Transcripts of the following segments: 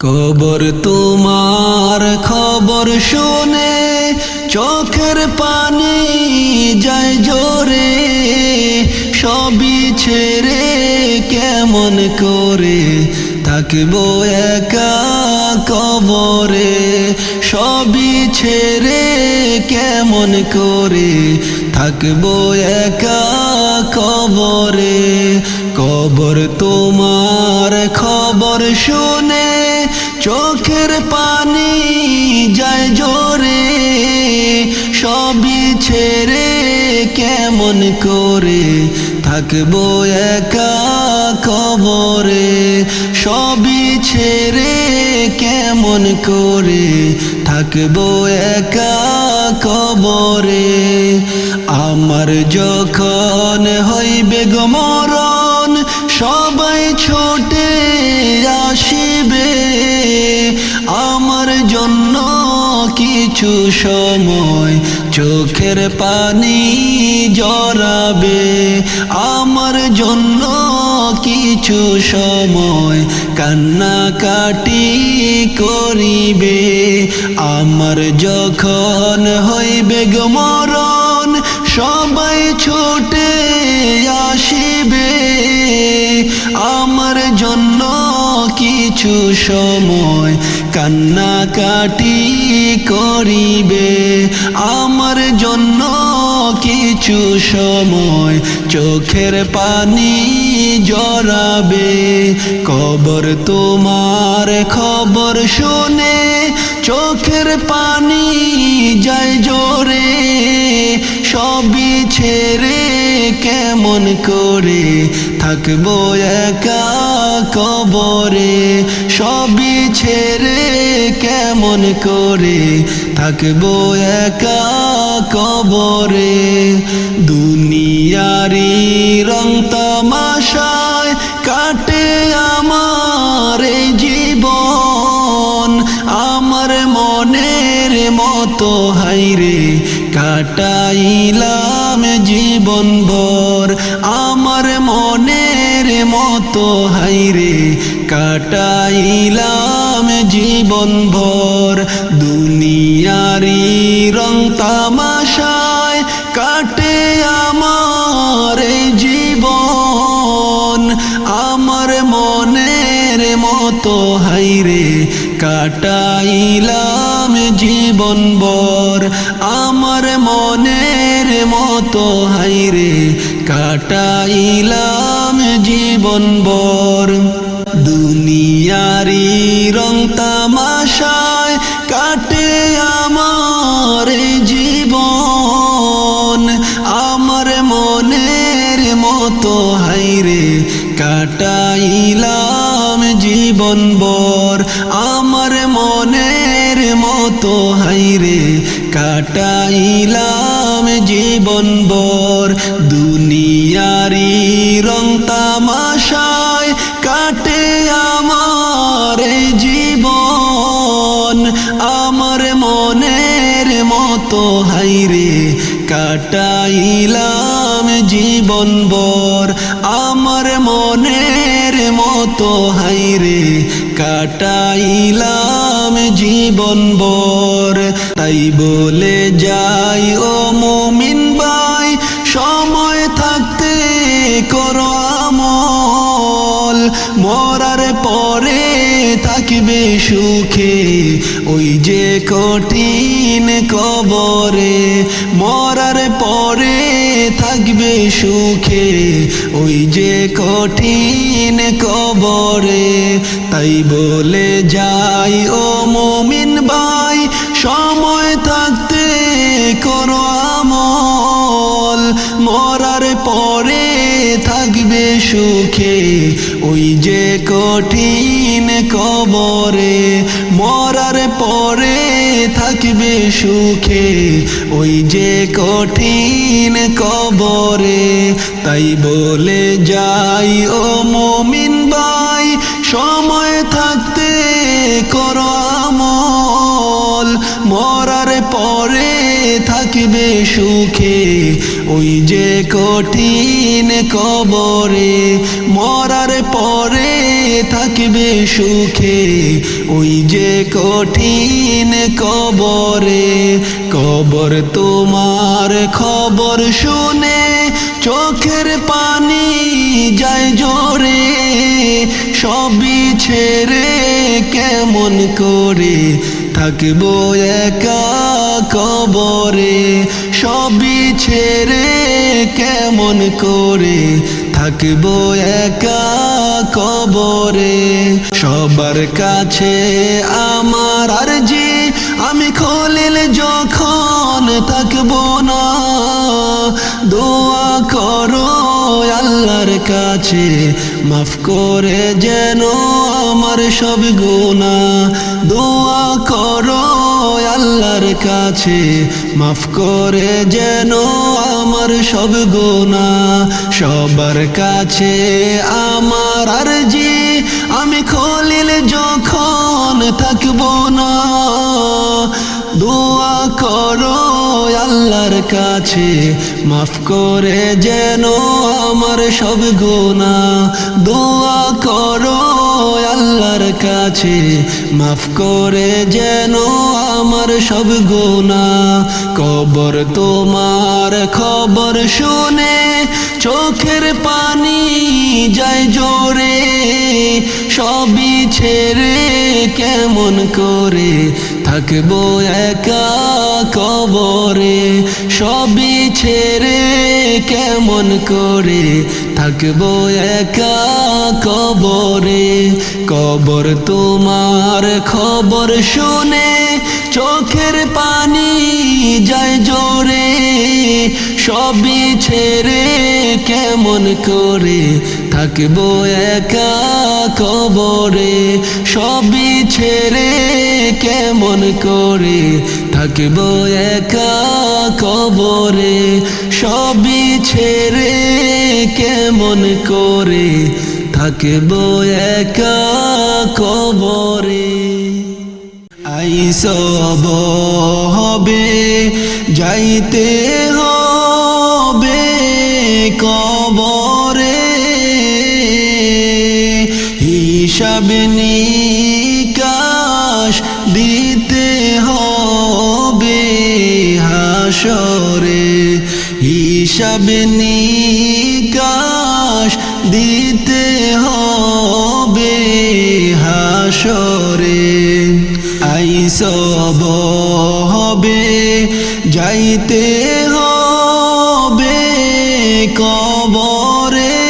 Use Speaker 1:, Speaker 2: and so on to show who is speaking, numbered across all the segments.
Speaker 1: কবর তোমার খবর শুনে চোখের পানি যায় জোরে, সবই ছেড়ে কেমন করে থাকব একা কবরে, সবই ছেড়ে কেমন করে থাকব একা কবরে। কবর তোমার খবর শুনে চোখের পানি যায় জোরে, সবই ছেড়ে কেমন করে থাকব একা কবরে? সবই ছেড়ে কেমন করে থাকব একা কবরে? আমার যখন হইবে গমরণ সবাই কিছু সময় চোখের পানি জড়াবে। আমার জন্য কিছু সময় কান্নাকাটি করিবে। আমার যখন হইবে গমরণ সবাই ছোটে আসিবে। আমার জন্য কিছু সময় কান্নাকাটি করিবে। আমার জন্য কিছু সময় চোখের পানি জড়াবে। কবর তোমার খবর শুনে চোখের পানি যায় জোরে। সবই ছেড়ে কেমন করে থাকব একা কবরে, সবই ছেড়ে কেমন করে? থাকব একা কবরে দুনিয়ারি রং তামাশায় কাটে আমার জীবন। আমার মনের মতো হাইরে কাটাইলাম জীবন ভর আমার মনের মতো হাইরে কাটাইলাম জীবন ভর দুনিয়ারি রং তামাশায় কাটে আমার জীবন। আমার মনের মতো হাইরে কাটাইলাম জীবন বর আমার মনের মতো হাইরে কাটাইলাম জীবন বর দুনিয়ারি রং তামাশায় কাটে আমার জীবন, আমার মনের মতো হাইরে কাটাইলাম জীবন মতো হাইরে কাটাইলাম জীবন বর দুনিয়ারি রং তামাশায় কাটে আমার জীবন। আমার মনের মতো হাইরে কাটাইলাম জীবন বর আমার মনের মতো হাইরে কাটাইলাম জীবন বর তাই বলে যাই, ও মুমিন ভাই, সময় থাকতে করো মরার পরে থাকবে সুখে ওই যে কঠিন কবরে মরার পরে থাকবে সুখে, ওই যে কঠিন কবরে, তাই বলে যাই ও মমিন ভাই, সময় থাকতে করো আমল। মরার পরে থাকবে সুখে। ওই যে কঠিন কবরে মরার পরে থাকবে সুখে। ওই যে কঠিন কবরে তাই বলে যাই, ও মমিন ভাই, সময় থাকতে করো মরার পরে থাকবে সুখে। ওই যে কঠিন কবরে মরার পরে থাকবে সুখে, ওই যে কঠিন কবরে কবর তোমার খবর শুনে চোখের পানি যায় জোরে, সবই ছেড়ে কেমন করে থাকব একা কবরে? সবই ছেড়ে কেমন করে থাকব একা কবরে? সবার কাছে আমার আরজি, আমি খলিল যখন থাকব না, দোয়া করো আল্লাহর কাছে, মাফ করে যেন আমার সব গুণা দোয়া করো আল্লাহর কাছে, মাফ করে যেন আমার সব গোনা সবার কাছে আমার আরজি। আমি খলিল যখন থাকব না, দোয়া করো আল্লাহর কাছে, মাফ করে যেন আমার সব গোনা দোয়া করো আল্লাহর কাছে, মাফ করে যেন আমার সব গুণা কবর তোমার খবর শুনে চোখের পানি যায় জোরে, সবই ছেড়ে কেমন করে থাকব একা কবরে? সবই ছেড়ে কেমন করে থাকব একা কবরে? কবর তোমার খবর শুনে চোখের পানি যায় জোরে, সবই ছেড়ে কেমন করে থাকব একা কবরে? সবই ছেড়ে কেমন করে থাকব একা কবরে? সবই ছেড়ে কেমন করে থাকব একা কবরে? আইসব হবে, যাইতে হবে কবরে। হিসাব নিকাশ দিতে হবে হাসরে। হিসাব নিকাশ দিতে হবে হাসরে। আইসব হবে, যাইতে হবে কবরে।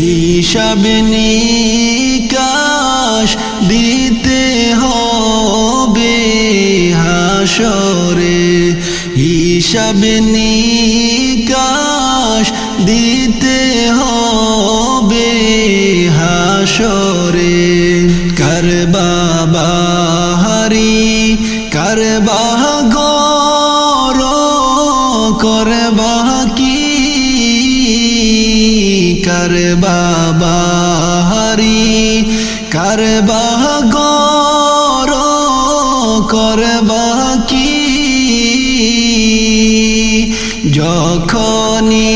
Speaker 1: হিসাব নিকাশ দিতে হবে হাসরে। হিসাব নিকাশ দিতে হবে হাসরে। কার বাহ গর, কর কি? কার বাবা হারি কার বাহ গর, কর কি? যখনই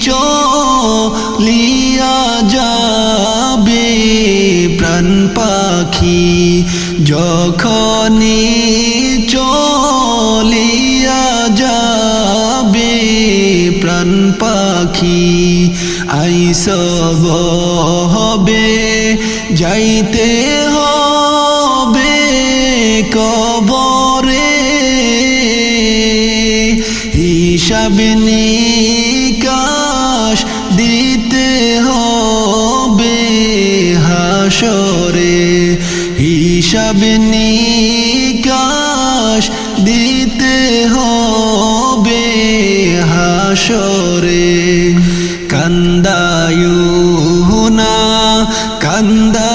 Speaker 1: চলিয়া যাবে প্রাণ পাখি যখনই চলিয়া যাবে প্রাণ পাখি আইসব হবে যাইতে হবে কবরে। হিসাব নিকাশ হিসাব নিকাশ দিতে হবে হাসরে কান্দায়ু না কান্দায়ু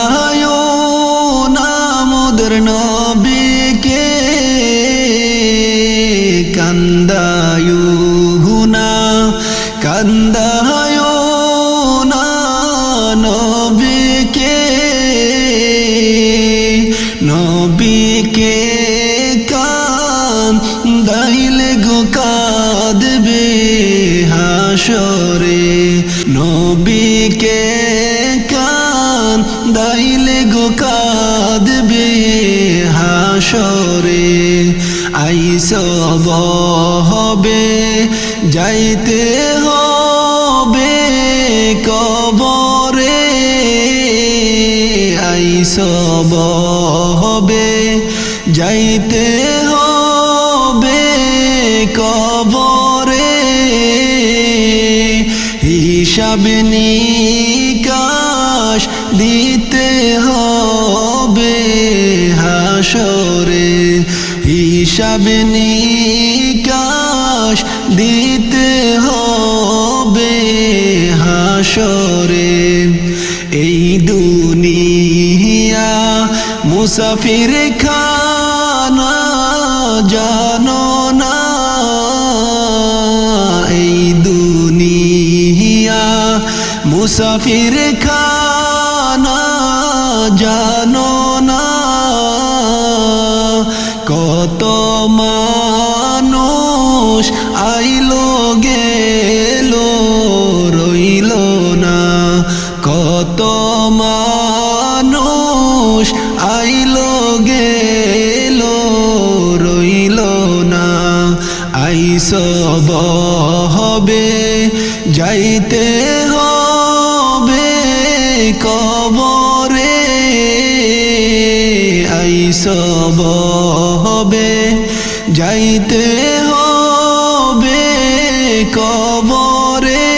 Speaker 1: হাসরে নবীকে কান দাইলে গো কাঁদবে হাসরে আইসব হবে, যাইতে হবে কবরে আইসব হবে, যাইতে হিসাব নিকাশ দিতে হবে হাসরে। হিসাব নিকাশ দিতে হবে হাসরে। এই দুনিয়া মুসাফির খানা মুসাফির খানা জানো না। কত মানুষ আইলো, গেল, রইল না। কত মানুষ আইলো, গেল, রইল না। আইসব হবে আইসব হবে, যাইতে হবে কবরে।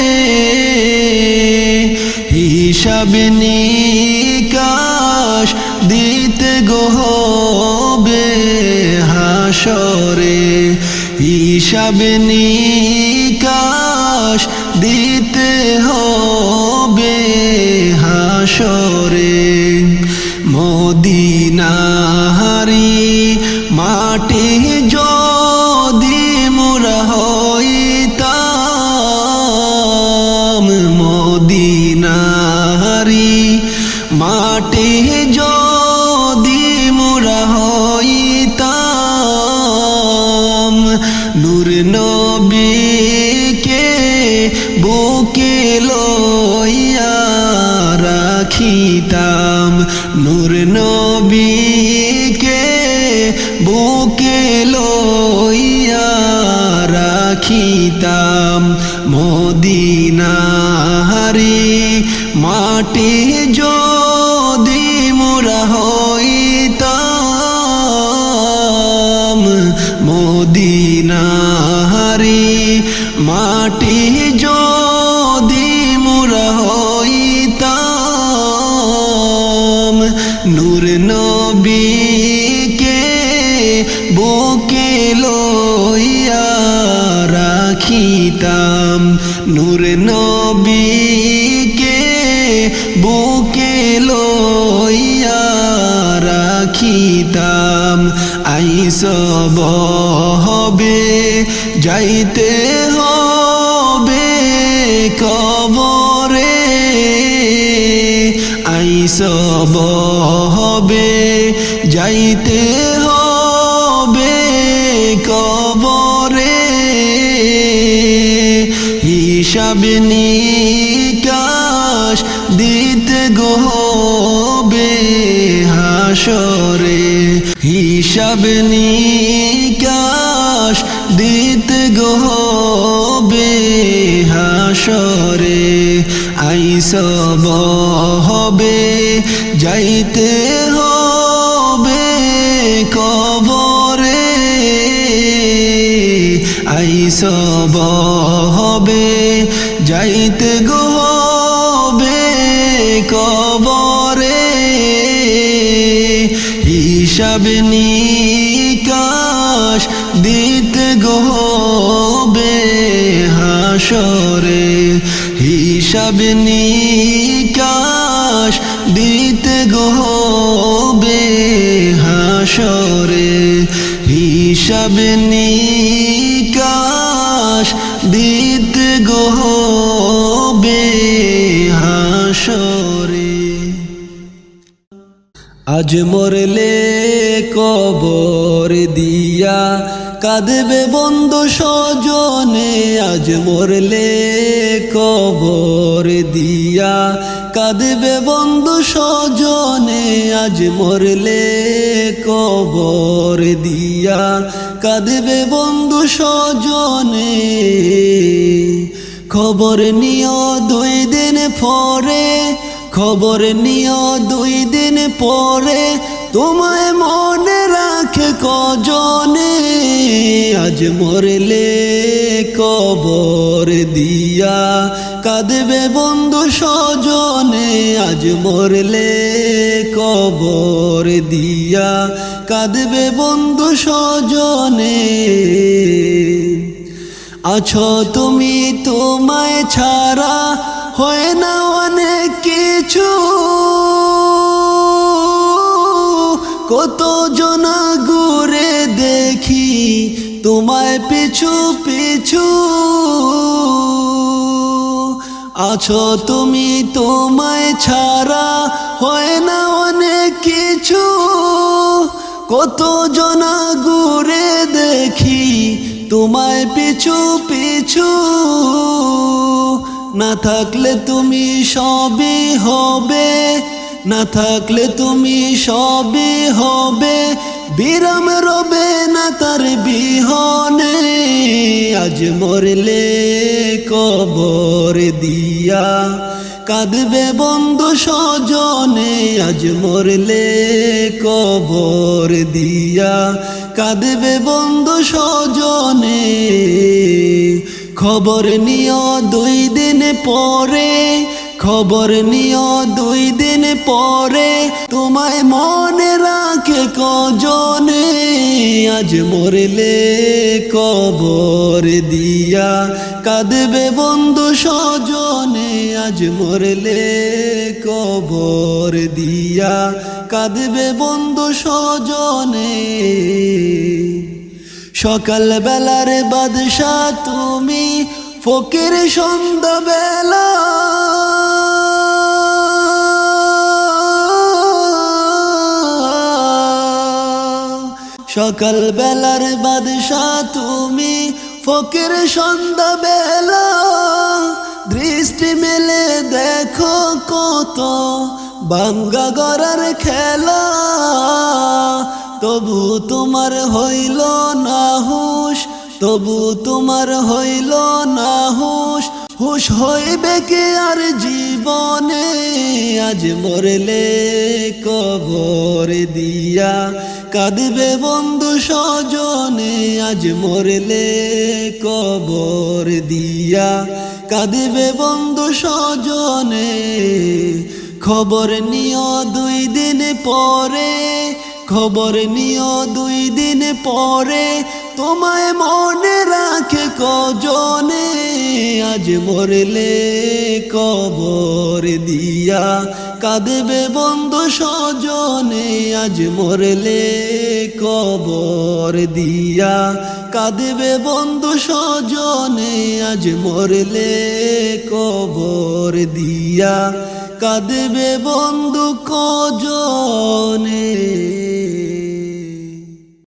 Speaker 1: হিসাব নিকাশ দিতে গো হবে হাসরে। হিসাব নিকাশ দিতে হবে হাসরে। días. আইসব হবে, যাইতে হবে কবরে। আইসব হবে, যাইতে হবে কবরে। হিসাব নিকাশ দিতে গো হবে হাসরে। হিসাব নিকাশ দিতে গো হবে হাসরে আইসব হবে, যাইতে হবে কবরে আইসব হবে, যাইতে গো হিসাব নিকাশ দিতে গহবে হবে হাসরে। হিসাব নিকাশ দিতে গহবে হবে হাসরে। হিসাব নিকাশ আজ মরলে কবর দিয়া কাঁদবে বন্ধু সজনে আজ মরলে কবর দিয়া কাঁদবে বন্ধু স্বজনে। আজ মরলে কবর দিয়া কাঁদবে বন্ধু স্বজনে। খবর নিও দুই দিন পরে খবর নিও দুই দিন পরে। তোমায় মনে রাখে কজনে। আজ মরলে কবর দিয়া। কাঁদবে বন্ধু স্বজনে, আজ মরলে কবর দিয়া। কাঁদবে বন্ধু স্বজনে, আছো তুমি তোমায় ছাড়া। হয় না কিছু কত জনা ঘুরে দেখি তোমায় পিছু পিছু। আছো তুমি তোমায় ছাড়া হয় না অনেক কিছু। কত জনা ঘুরে দেখি তোমায় পিছু পিছু। না থাকলে তুমি সবই হবে, না থাকলে তুমি সবই হবে। বিরাম রবে না তার বিহনে, আজ মরলে কবর দিয়া। কাঁদবে বন্ধু স্বজনে, আজ মরলে কবর দিয়া। কাঁদবে বন্ধু স্বজনে খবর নিও দুই দিন পরে, খবর নিও দুই দিন পরে, তোমায় মনে রাখে কজনে। আজ মরলে কবর দিয়া কাঁদবে বন্ধু স্বজনে। আজ মরলে কবর দিয়া কাঁদবে বন্ধু স্বজনে। সকাল বেলার বাদশা তুমি ফকির সন্ধ্যাবেলা। সকাল বেলার বাদশা তুমি ফকির সন্ধ্যাবেলা। দৃষ্টি মেলে দেখো কত বাঙ্গা গড়ার খেলা। তবু তোমার হইল না হুশ, তবু তোমার হইল না হুশ। হুশ হইবে কে আর জীবনে? আজ মরলে কবর দিয়া। কাঁদবে বন্ধু স্বজনে, আজ মরলে কবর দিয়া। কাঁদবে বন্ধু স্বজনে, খবর নিও দুই দিন পরে। খবর নিও দুই দিন পরে। তোমায় মনে রাখে কজনে। আজ মরলে কবর দিয়া। কাঁদবে বন্ধু স্বজনে, আজ মরলে কবর দিয়া। কাঁদবে বন্ধু স্বজনে, আজ মরলে কবর দিয়া। কাঁদবে বন্ধু কজনে?